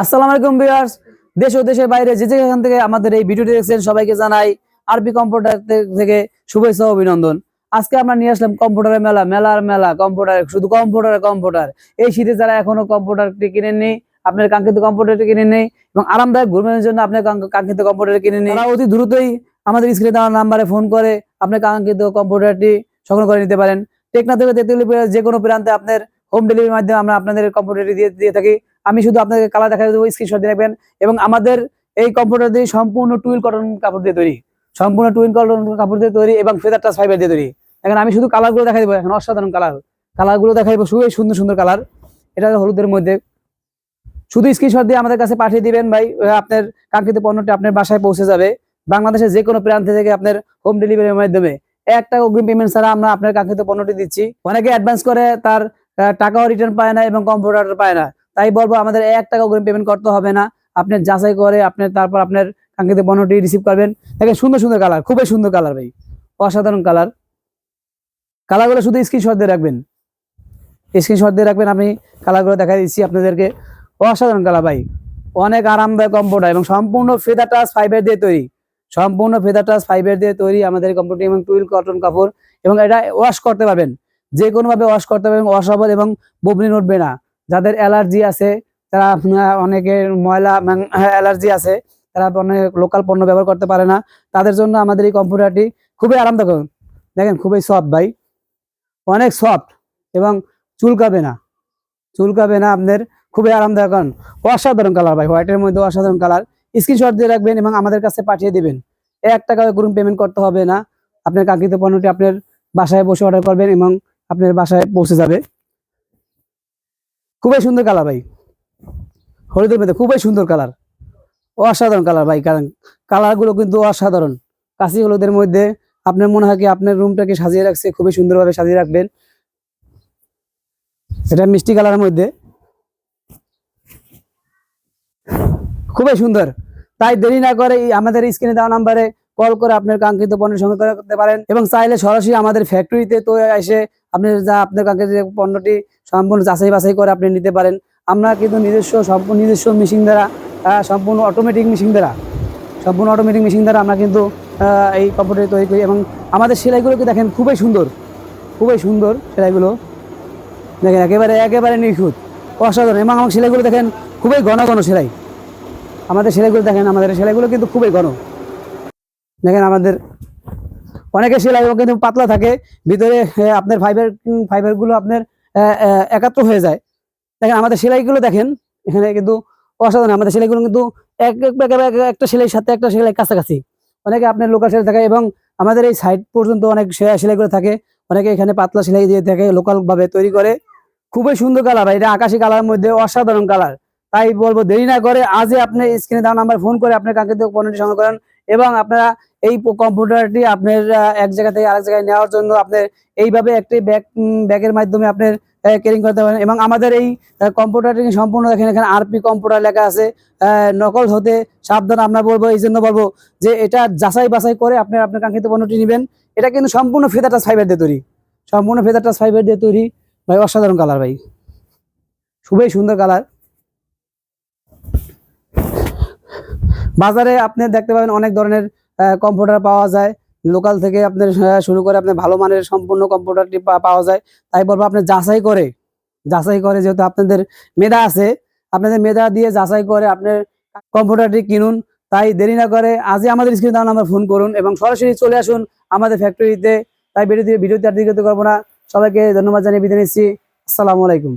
আসসালামু আলাইকুম ভিউয়ার্স। দেশ ও দেশের বাইরে যে যেখান থেকে আমাদের এই ভিডিওটি দেখছেন, সবাইকে জানাই আরবি কম্পিউটার থেকে শুভেচ্ছা অভিনন্দন। আজকে আমরা নিয়ে আসলাম কম্পিউটারের মেলা, মেলার মেলা, কম্পিউটার, শুধু কম্পিউটার কম্পিউটার। এই শীতে যারা এখনও কম্পিউটারটি কিনে নেই আপনার কাঙ্ক্ষিত কম্পিউটারটি কিনে নেই এবং আরামদায়ক ঘুরবেনের জন্য আপনার কাঙ্ক্ষিত কম্পিউটার কিনে নেই অতি দ্রুতই আমাদের স্ক্রিনে দেওয়া নাম্বারে ফোন করে আপনার কাঙ্ক্ষিত কম্পিউটারটি সংগ্রহ করে নিতে পারেন। টেকনা থেকে তেতুলি যে কোনো প্রান্তে আপনার হোম ডেলিভারির মাধ্যমে আমরা আপনাদের কম্পিউটারটি দিয়ে দিয়ে থাকি। আমি শুধু আপনাকে কালার দেখা দেবো স্ক্রিনশট দিয়ে রাখবেন। এবং আমাদের এই কম্পিউটার দিয়ে সম্পূর্ণ টুইল কটন কাপড় দিয়ে তৈরি। সম্পূর্ণ টুইল কটন কাপড় দিয়ে তৈরি এবং ফেদার টাচ ফাইবার দিয়ে তৈরি। এখন আমি শুধু কালারগুলো দেখাই দেবো, এখন অসাধারণ কালার কালারগুলো দেখাই দেবো, খুবই সুন্দর সুন্দর কালার এটা হলুদের মধ্যে। শুধু স্ক্রিনশট দিয়ে আমাদের কাছে পাঠিয়ে দিবেন ভাই আপনার কাঙ্ক্ষিত পণ্যটি আপনার বাসায় পৌঁছে যাবে। বাংলাদেশের যে কোনো প্রান্ত থেকে আপনার হোম ডেলিভারির মাধ্যমে। এক টাকা অগ্রিম পেমেন্ট ছাড়া আমরা আপনার কাঙ্ক্ষিত পণ্যটি দিচ্ছি। অনেকে অ্যাডভান্স করে, তার টাকাও রিটার্ন পায় না এবং কম্পিউটার পায় না। তাই বলব আমাদের এক টাকা করে পেমেন্ট করতে হবে না। আপনি যাচাই করে আপনি তারপর আপনার কাঙ্ক্ষিত পণ্যটি রিসিভ করবেন। দেখেন সুন্দর সুন্দর কালার খুবই সুন্দর কালার ভাই। অসাধারণ কালার কালারগুলো শুধু স্ক্রিনশট দিয়ে রাখবেন। স্ক্রিনশট দিয়ে রাখবেন, আমি কালারগুলো দেখাই দিচ্ছি আপনাদেরকে। অসাধারণ কালার ভাই। অনেক আরামদায়ক কম্পিউটার এবং সম্পূর্ণ ফেদার টাচ ফাইবার দিয়ে তৈরি। সম্পূর্ণ ফেদার টাচ ফাইবার দিয়ে তৈরি আমাদের কম্পিউটার এবং টুইল কটন কাপড় এবং এটা ওয়াশ করতে পারবেন। যে কোনো ভাবে ওয়াশ করতে পারবেন ওয়াশ হবে এবং ববলিন উঠবে না। যাদের অ্যালার্জি আছে তারা আহ, অনেকের ময়লা অ্যালার্জি আছে তারা অনেক লোকাল পণ্য ব্যবহার করতে পারে না। তাদের জন্য আমাদের এই কম্পিউটারটি খুবই আরামদায়ক। দেখেন খুবই সফট ভাই। অনেক সফট এবং চুলকাবে না। চুলকাবে না আপনার খুবই আরামদায়ক। অসাধারণ কালার ভাই হোয়াইটের মধ্যে অসাধারণ কালার। স্ক্রিনশট দিয়ে রাখবেন এবং আমাদের কাছে পাঠিয়ে দেবেন। এক টাকা গ্রুপ পেমেন্ট করতে হবে না। আপনার কাঙ্ক্ষিত পণ্যটি আপনার বাসায় বসে অর্ডার করবেন এবং আপনার বাসায় পৌঁছে যাবে। খুবই সুন্দর কালার ভাই। হলুদের মধ্যে খুবই সুন্দর কালার অসাধারণ কালার ভাই, কারণ কালারগুলো কিন্তু অসাধারণ। কাশি হলুদের মধ্যে আপনার মনে হয় কি আপনার রুমটাকে সাজিয়ে রাখছে, খুবই সুন্দরভাবে সাজিয়ে রাখবেন। এটা মিষ্টি কালারের মধ্যে। খুবই সুন্দর। তাই দেরি না করে আমাদের স্ক্রিনে দেওয়া নাম্বারে কল করে আপনার কাঙ্ক্ষিত পণ্য সংগ্রহ করতে পারেন এবং চাইলে সরাসরি আমাদের ফ্যাক্টরিতে তো এসে আপনি যা আপনার কাছে যে পণ্যটি সম্পূর্ণ যাচাই বাছাই করে আপনি নিতে পারেন। আমরা কিন্তু নিজস্ব সম্পূর্ণ নিজস্ব মেশিন দ্বারা সম্পূর্ণ অটোমেটিক মেশিন দ্বারা, সম্পূর্ণ অটোমেটিক মেশিন দ্বারা আমরা কিন্তু এই কাপড়টি তৈরি করি এবং আমাদের সেলাইগুলোকে দেখেন খুবই সুন্দর খুবই সুন্দর সেলাইগুলো। দেখেন একেবারে একেবারে নিখুঁত, অসাধারণ এবং আমার সেলাইগুলো দেখেন খুবই ঘন ঘন সেলাই। আমাদের সেলাইগুলো দেখেন, আমাদের সেলাইগুলো কিন্তু খুবই ঘন। দেখেন আমাদের অনেকের সেলাই কিন্তু পাতলা থাকে, ভিতরে আপনার ফাইবার ফাইবারগুলো আপনার একাত্র হয়ে যায়। দেখেন আমাদের সেলাইগুলো দেখেন, এখানে কিন্তু অসাধারণ, আমাদের সেলাইগুলো কিন্তু এক, এক- এক- এক- একটা সেলাইয়ের সাথে একটা সেলাই কাছাকাছি। অনেকে আপনার লোকাল সেলাই থাকে এবং আমাদের এই সাইড পর্যন্ত অনেক সেলাইগুলো থাকে। অনেকে এখানে পাতলা সেলাই দিয়ে থাকে লোকাল ভাবে তৈরি করে। খুবই সুন্দর কালার এটা আকাশি কালারের মধ্যে অসাধারণ কালার তাই বলব দেরি না করে আজই আপনি স্ক্রিনে দেওয়া নাম্বার ফোন করে আপনার কাঙ্ক্ষিত পণ্যটি সংগ্রহ করেন এবং আপনারা এই কম্পিউটারটি আপনার এক জায়গা থেকে আরেক জায়গায় নেওয়ার জন্য আপনার এইভাবে একটি ব্যাগ ব্যাগের মাধ্যমে আপনার কেরিং করতে পারেন এবং আমাদের এই কম্পিউটারটি সম্পূর্ণ দেখেন, এখানে আরপি কম্পিউটার লেখা আছে নকল হতে সাবধান আমরা বলব, এই জন্য বলব যে এটা যাচাই বাছাই করে আপনি আপনার কাঙ্ক্ষিত পণ্যটি নেবেন। এটা কিন্তু সম্পূর্ণ ফেদার টাচ ফাইবার দিয়ে তৈরি। সম্পূর্ণ ফেদার টাচ ফাইবার দিয়ে তৈরি। ভাই, অসাধারণ কালার ভাই। খুবই সুন্দর কালার বাজারে আপনি দেখতে পাবেন অনেক ধরনের কম্পিউটার পাওয়া যায়। লোকাল থেকে আপনার শুরু করে আপনার ভালো মানের সম্পূর্ণ কম্পিউটারটি পাওয়া যায়। তাই বলব আপনি যাচাই করে যাচাই করে যেহেতু আপনাদের মেধা আছে, আপনাদের মেধা দিয়ে যাচাই করে আপনার কম্পিউটারটি কিনুন। তাই দেরি না করে আজই আমাদের স্ক্রিন দাও নাম্বার ফোন করুন এবং সরাসরি চলে আসুন আমাদের ফ্যাক্টরিতে তাই ভিডিও ভিডিওতে আর দিকে করব না। সবাইকে ধন্যবাদ জানিয়ে বিদায় নিচ্ছি। আসসালামু আলাইকুম।